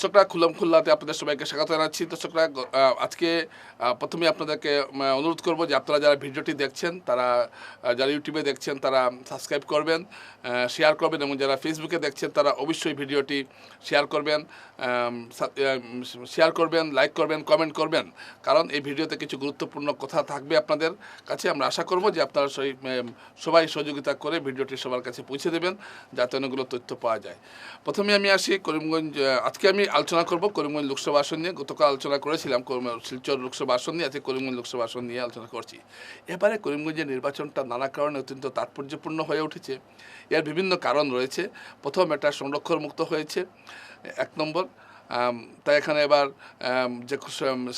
দর্শকরা খুল্লাম খুল্লাতে আপনাদের সবাইকে স্বাগত জানাচ্ছি। দর্শকরা আজকে প্রথমে আপনাদেরকে অনুরোধ করব যে আপনারা যারা ভিডিওটি দেখছেন তারা যারা ইউটিউবে দেখছেন তারা সাবস্ক্রাইব করবেন শেয়ার করবেন এবং যারা ফেসবুকে দেখছেন তারা অবশ্যই ভিডিওটি শেয়ার করবেন শেয়ার করবেন লাইক করবেন কমেন্ট করবেন। কারণ এই ভিডিওতে কিছু গুরুত্বপূর্ণ কথা থাকবে আপনাদের কাছে। আমরা আশা করব যে আপনারা সেই, সবাই সহযোগিতা করে ভিডিওটি সবার কাছে পৌঁছে দেবেন যাতে অনেকগুলো তথ্য পাওয়া যায়। প্রথমে আমি আসি করিমগঞ্জ আজকে আমি আলোচনা করব করিমগঞ্জ লোকসভা আসন নিয়ে। গতকাল আলোচনা করেছিলাম শিলচর লোকসভা আসন নিয়ে। আজকে করিমগঞ্জ লোকসভা আসন নিয়ে আলোচনা করছি। এবারে করিমগঞ্জের নির্বাচনটা নানা কারণে অত্যন্ত তাৎপর্যপূর্ণ হয়ে উঠেছে। এর বিভিন্ন কারণ রয়েছে। প্রথম, এটা সংরক্ষণ মুক্ত হয়েছে, এক নম্বর। তাই এখানে এবার যে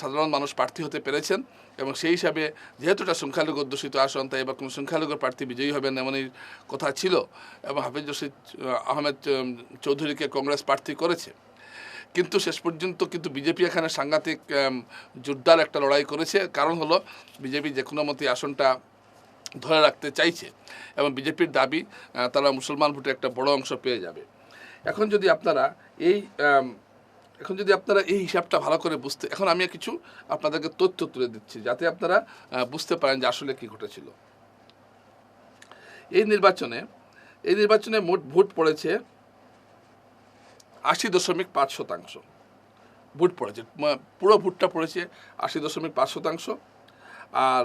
সাধারণ মানুষ প্রার্থী হতে পেরেছেন এবং সেই হিসাবে যেহেতু এটা সংখ্যালঘু অধ্যুষিত আসন, তাই এবার কোনো সংখ্যালঘু প্রার্থী বিজয়ী হবেন এমনই কথা ছিল এবং হাফিজ রশিদ আহমেদ চৌধুরীকে কংগ্রেস প্রার্থী করেছে। কিন্তু শেষ পর্যন্ত কিন্তু বিজেপি এখানে সাংঘাতিক জোরদার একটা লড়াই করেছে। কারণ হলো বিজেপি যে কোনো মতে আসনটা ধরে রাখতে চাইছে এবং বিজেপির দাবি তারা মুসলমান ভোটে একটা বড় অংশ পেয়ে যাবে। এখন যদি আপনারা এই এখন যদি আপনারা এই হিসাবটা ভালো করে বুঝতে, এখন আমি কিছু আপনাদেরকে তথ্য তুলে দিচ্ছি যাতে আপনারা বুঝতে পারেন যে আসলে কি ঘটেছিল। এই নির্বাচনে এই নির্বাচনে মোট ভোট পড়েছে আশি দশমিক পাঁচ শতাংশ। ভোট পড়েছে। পুরো ভোটটা পড়েছে আশি দশমিক পাঁচ শতাংশ। আর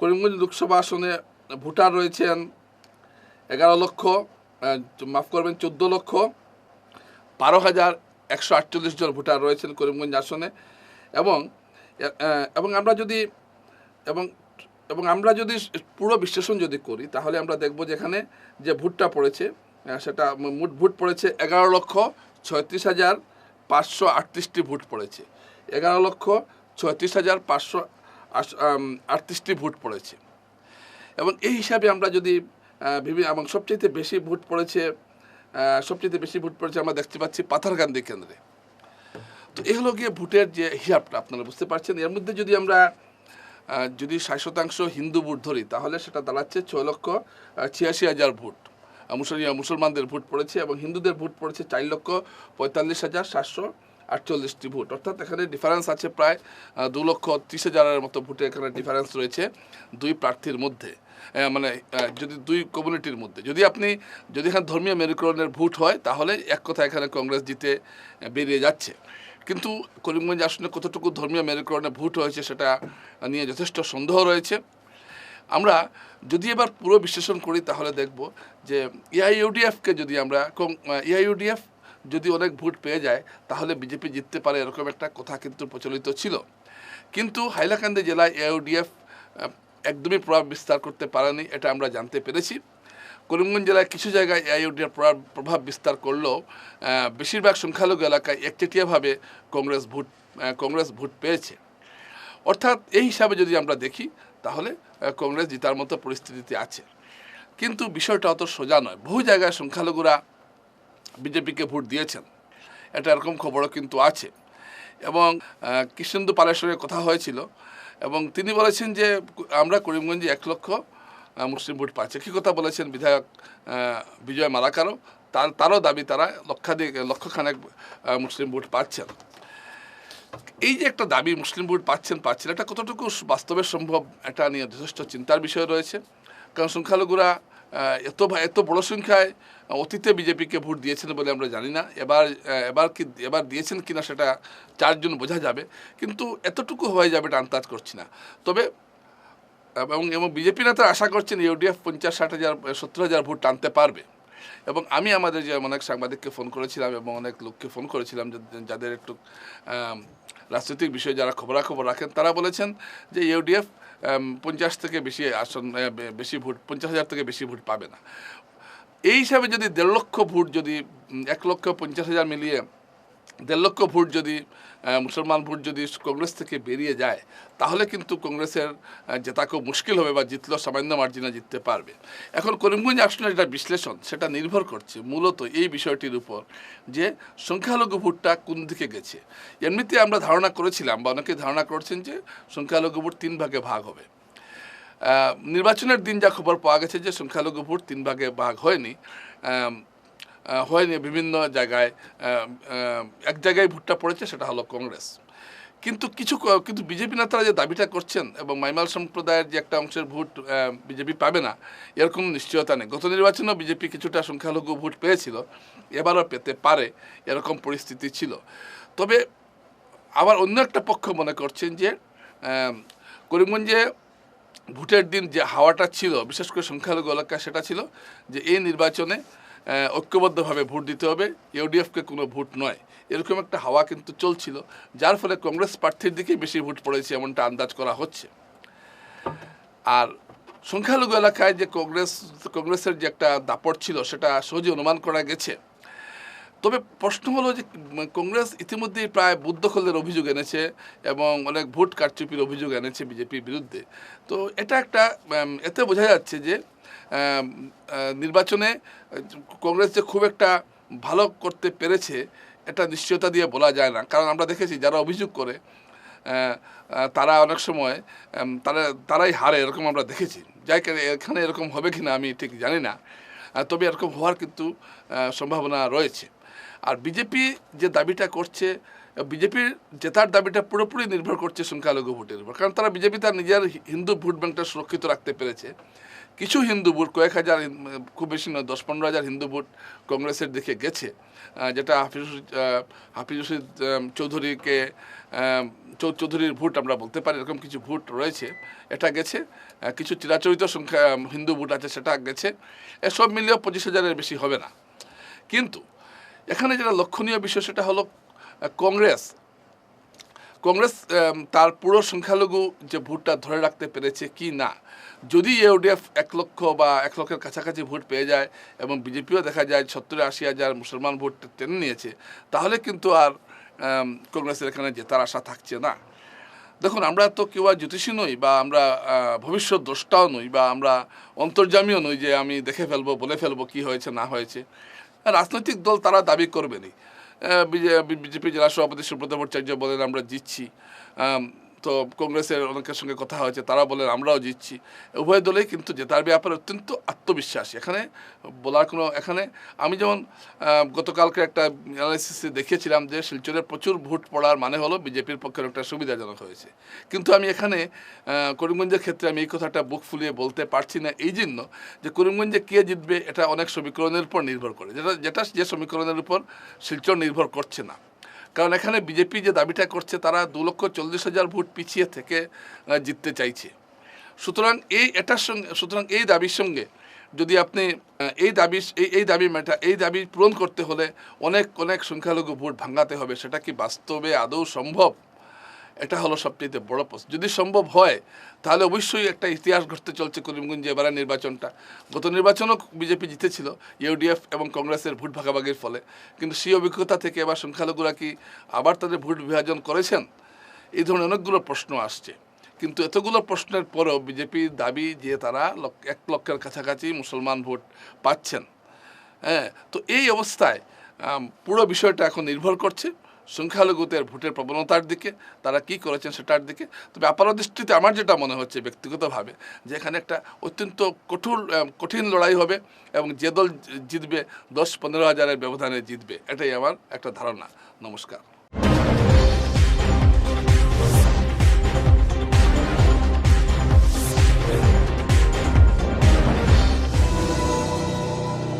করিমগঞ্জ লোকসভা আসনে ভোটার রয়েছেন এগারো লক্ষ মাফ করবেন, চোদ্দ লক্ষ, বারো হাজার একশো আটচল্লিশ জন ভোটার রয়েছেন করিমগঞ্জ আসনে। এবং এবং আমরা যদি, এবং এবং আমরা যদি পুরো বিশ্লেষণ যদি করি, তাহলে আমরা দেখব যে এখানে যে ভোটটা পড়েছে সেটা মোট ভোট পড়েছে এগারো লক্ষ ছয়ত্রিশ হাজার পাঁচশো আটত্রিশটি ভোট পড়েছে। এগারো লক্ষ ছয়ত্রিশ হাজার পাঁচশো আটত্রিশটি ভোট পড়েছে। এবং এই হিসাবে আমরা যদি বিভিন্ন এবং সবচেয়ে বেশি ভোট পড়েছে সবচেয়ে বেশি ভোট পড়েছে আমরা দেখতে পাচ্ছি পাথারকান্দি কেন্দ্রে। তো এগুলো গিয়ে ভোটের যে হিসাবটা, আপনারা বুঝতে পারছেন? এর মধ্যে যদি আমরা যদি ষাট শতাংশ হিন্দু ভোট ধরি, তাহলে সেটা দাঁড়াচ্ছে ছয় লক্ষ ছিয়াশি হাজার ভোট। মুসলমানদের ভোট পড়েছে এবং হিন্দুদের ভোট পড়েছে চার লক্ষ পঁয়তাল্লিশ হাজার সাতশো আটচল্লিশটি ভোট। অর্থাৎ এখানে ডিফারেন্স আছে প্রায় দু লক্ষ ত্রিশ হাজারের মতো ভোটে এখানে ডিফারেন্স রয়েছে দুই প্রার্থীর মধ্যে। মানে যদি দুই কমিউনিটির মধ্যে। যদি আপনি, যদি এখানে ধর্মীয় মেরুকরণের ভোট হয়, তাহলে এক কথা এখানে কংগ্রেস জিতে বেরিয়ে যাচ্ছে। কিন্তু করিমগঞ্জ আসনে কতটুকু ধর্মীয় মেরুকরণে ভোট হয়েছে সেটা নিয়ে যথেষ্ট সন্দেহ রয়েছে। আমরা যদি এবার পুরো বিশ্লেষণ করি, তাহলে দেখব যে এআইইউডিএফকে যদি আমরা এআইইউডিএফ যদি অনেক ভোট পেয়ে যায়, তাহলে বিজেপি জিততে পারে এরকম একটা কথা কিন্তু প্রচলিত ছিল। কিন্তু হাইলাকান্দি জেলায় এআইইউডিএফ একদমই প্রভাব বিস্তার করতে পারেনি, এটা আমরা জানতে পেরেছি। করিমগঞ্জ জেলায় কিছু জায়গায় এআইইউডিএফ প্রভাব বিস্তার করলেও বেশিরভাগ সংখ্যালঘু এলাকায় একচেটিয়াভাবে কংগ্রেস ভোট কংগ্রেস ভোট পেয়েছে। অর্থাৎ এই হিসাবে যদি আমরা দেখি তাহলে কংগ্রেস জিতার মতো পরিস্থিতিতে আছে। কিন্তু বিষয়টা অত সোজা নয়। বহু জায়গায় সংখ্যালঘুরা বিজেপিকে ভোট দিয়েছেন। এটা এরকম খবরও কিন্তু আছে। এবং কৃষ্ণেন্দু পালের সঙ্গে কথা হয়েছিল এবং তিনি বলেছেন যে, আমরা করিমগঞ্জে এক লক্ষ মুসলিম ভোট পাচ্ছে। কী কথা বলেছেন বিধায়ক বিজয় মালাকারও? তার, তারও দাবি তারা লক্ষাধিক, লক্ষখানেক মুসলিম ভোট পাচ্ছেন। এই যে একটা দাবি মুসলিম ভোট পাচ্ছেন পাচ্ছেন এটা কতটুকু বাস্তবে সম্ভব এটা নিয়ে যথেষ্ট চিন্তার বিষয় রয়েছে। কারণ সংখ্যালঘুরা এত এত বড় সংখ্যায় অতীতে বিজেপিকে ভোট দিয়েছেন বলে আমরা জানি না। এবার এবার কি, এবার দিয়েছেন কিনা সেটা চারজন বোঝা যাবে। কিন্তু এতটুকু হয়ে যাবে এটা আন্দাজ করছি না। তবে এবং এবং বিজেপি নেতা আশা করছেন ইউডিএফ পঞ্চাশ, ষাট হাজার, সত্তর হাজার ভোট টানতে পারবে। এবং আমি আমাদের যে অনেক সাংবাদিককে ফোন করেছিলাম এবং অনেক লোককে ফোন করেছিলাম যাদের একটু রাজনৈতিক বিষয়ে যারা খবরাখবর রাখেন, তারা বলেছেন যে ইউডিএফ পঞ্চাশ থেকে বেশি আসন বেশি ভোট, পঞ্চাশ হাজার থেকে বেশি ভোট পাবে না। এই হিসাবে যদি দেড় লক্ষ ভোট যদি এক লক্ষ পঞ্চাশ হাজার মিলিয়ে দেড় লক্ষ ভোট যদি মুসলমান ভোট যদি কংগ্রেস থেকে বেরিয়ে যায়, তাহলে কিন্তু কংগ্রেসের জেতা খুব মুশকিল হবে বা জিতলেও সামান্য মার্জিনে জিততে পারবে। এখন করিমগঞ্জ আসনের যেটা বিশ্লেষণ, সেটা নির্ভর করছে মূলত এই বিষয়টির উপর যে সংখ্যালঘু ভোটটা কোন দিকে গেছে। এমনিতে আমরা ধারণা করেছিলাম বা অনেকে ধারণা করছেন যে সংখ্যালঘু ভোট তিন ভাগে ভাগ হবে। নির্বাচনের দিন যা খবর পাওয়া গেছে যে সংখ্যালঘু ভোট তিন ভাগে ভাগ হয়নি হয়নি বিভিন্ন জায়গায় এক জায়গায় ভোটটা পড়েছে, সেটা হলো কংগ্রেস। কিন্তু কিছু কিন্তু বিজেপি নেতারা যে দাবিটা করছেন এবং মাইমাল সম্প্রদায়ের যে একটা অংশের ভোট বিজেপি পাবে না এর কোনো নিশ্চয়তা নেই। গত নির্বাচনেও বিজেপি কিছুটা সংখ্যালঘু ভোট পেয়েছিল, এবারও পেতে পারে, এরকম পরিস্থিতি ছিল। তবে আবার অন্য একটা পক্ষ মনে করছেন যে করিমগঞ্জে ভোটের দিন যে হাওয়াটা ছিল, বিশেষ করে সংখ্যালঘু এলাকায় সেটা ছিল, যে এই নির্বাচনে ঐক্যবদ্ধভাবে ভোট দিতে হবে। ইউডিএফকে কোনো ভোট নয়। এরকম একটা হাওয়া কিন্তু চলছিল, যার ফলে কংগ্রেস প্রার্থীর দিকেই বেশি ভোট পড়েছে এমনটা আন্দাজ করা হচ্ছে। আর সংখ্যালঘু এলাকায় যে কংগ্রেস, কংগ্রেসের যে একটা দাপট ছিল, সেটা সহজে অনুমান করা গেছে। তবে প্রশ্ন হলো যে কংগ্রেস ইতিমধ্যেই প্রায় বুদ্ধখলের অভিযোগ এনেছে এবং অনেক ভোট কারচুপির অভিযোগ এনেছে বিজেপির বিরুদ্ধে। তো এটা একটা এতে বোঝা যাচ্ছে যে নির্বাচনে কংগ্রেস যে খুব একটা ভালো করতে পেরেছে, এটা নিশ্চয়তা দিয়ে বলা যায় না। কারণ আমরা দেখেছি যারা অভিযোগ করে তারা অনেক সময় তারা, তারাই হারে, এরকম আমরা দেখেছি। যাই এখানে এরকম হবে কিনা আমি ঠিক জানি না। তবে এরকম হওয়ার কিন্তু সম্ভাবনা রয়েছে। আর বিজেপি যে দাবিটা করছে বিজেপির জেতার দাবিটা পুরোপুরি নির্ভর করছে সংখ্যালঘু ভোটের উপর কারণ তারা বিজেপি তার নিজের হিন্দু ভোট ব্যাংকটা সুরক্ষিত রাখতে পেরেছে। কিছু হিন্দু ভোট, কয়েক হাজার খুব বেশি নয়, দশ পনেরো হাজার হিন্দু ভোট কংগ্রেসের দিকে গেছে। যেটা হাফিজ হাফিজ রশিদ চৌধুরীকে চৌধুরীর ভোট আমরা বলতে পারি, এরকম কিছু ভোট রয়েছে, এটা গেছে। কিছু চিরাচরিত সংখ্যা হিন্দু ভোট আছে, সেটা গেছে। এসব মিলিয়েও পঁচিশ হাজারের বেশি হবে না। কিন্তু এখানে যেটা লক্ষণীয় বিষয় সেটা হলো কংগ্রেস। কংগ্রেস তার পুরো সংখ্যালঘু যে ভোটটা ধরে রাখতে পেরেছে কি না, যদি ইউডিএফ এক লক্ষ বা এক লক্ষের কাছাকাছি ভোট পেয়ে যায় এবং বিজেপিও দেখা যায় সত্তর আশি হাজার মুসলমান ভোট টেনে নিয়েছে, তাহলে কিন্তু আর কংগ্রেসের এখানে জেতার আশা থাকছে না। দেখুন, আমরা তো কেউ আর জ্যোতিষী নই বা আমরা ভবিষ্যৎ দ্রষ্টাও নই বা আমরা অন্তর্জামীও নই যে আমি দেখে ফেলব, বলে ফেলব কি হয়েছে, না হয়েছে। রাজনৈতিক দল তারা দাবি করবেনি বিজেপি জেলা সভাপতি সুব্রত ভট্টাচার্য বলেন আমরা জিতছি। তো কংগ্রেসের অনেকের সঙ্গে কথা হয়েছে, তারা বলেন, আমরাও জিতছি। উভয় দলেই কিন্তু জেতার ব্যাপারে অত্যন্ত আত্মবিশ্বাসী। এখানে বলার কোনো, এখানে আমি যেমন গতকালকে একটা অ্যানালিসিসে দেখিয়েছিলাম যে শিলচরের প্রচুর ভোট পড়ার মানে হলো বিজেপির পক্ষের একটা সুবিধাজনক হয়েছে। কিন্তু আমি এখানে করিমগঞ্জের ক্ষেত্রে আমি এই কথাটা বুক ফুলিয়ে বলতে পারছি না এই জন্য যে, করিমগঞ্জে কে জিতবে এটা অনেক সমীকরণের উপর নির্ভর করে। যেটা যেটা যে সমীকরণের উপর শিলচর নির্ভর করছে না। কারণ এখানে বিজেপি যে দাবিটা করছে, তারা দু লক্ষ চল্লিশ হাজার ভোট পিছিয়ে থেকে জিততে চাইছে। সুতরাং এই, এটার সঙ্গে, সুতরাং এই দাবির সঙ্গে যদি আপনি এই দাবি, এই এই দাবি মেটা এই দাবি পূরণ করতে হলে অনেক অনেক সংখ্যালঘু ভোট ভাঙাতে হবে। সেটা কি বাস্তবে আদৌ সম্ভব? এটা হলো সবচেয়ে বড় প্রশ্ন। যদি সম্ভব হয়, তাহলে অবশ্যই একটা ইতিহাস ঘটতে চলছে করিমগঞ্জে এবারে নির্বাচনটা। গত নির্বাচনও বিজেপি জিতেছিল, ইউডিএফ এবং কংগ্রেসের ভোট ভাগাভাগির ফলে। কিন্তু সেই অভিজ্ঞতা থেকে এবার সংখ্যালঘুরা কি আবার তাদের ভোট বিভাজন করেছেন? এই ধরনের অনেকগুলো প্রশ্ন আসছে। কিন্তু এতগুলো প্রশ্নের পরেও বিজেপির দাবি যে তারা এক লক্ষের কাছাকাছি মুসলমান ভোট পাচ্ছেন হ্যাঁ তো এই অবস্থায় পুরো বিষয়টা এখন নির্ভর করছে। সংখ্যালঘুদের ভোটের প্রবণতার দিকে, তারা কি করেছেন সেটার দিকে। তবে আপার দৃষ্টিতে আমার যেটা মনে হচ্ছে ব্যক্তিগতভাবে, যে এখানে একটা অত্যন্ত কঠোর কঠিন লড়াই হবে এবং যে দল জিতবে দশ পনেরো হাজারের ব্যবধানে জিতবে, এটাই আমার একটা ধারণা। নমস্কার।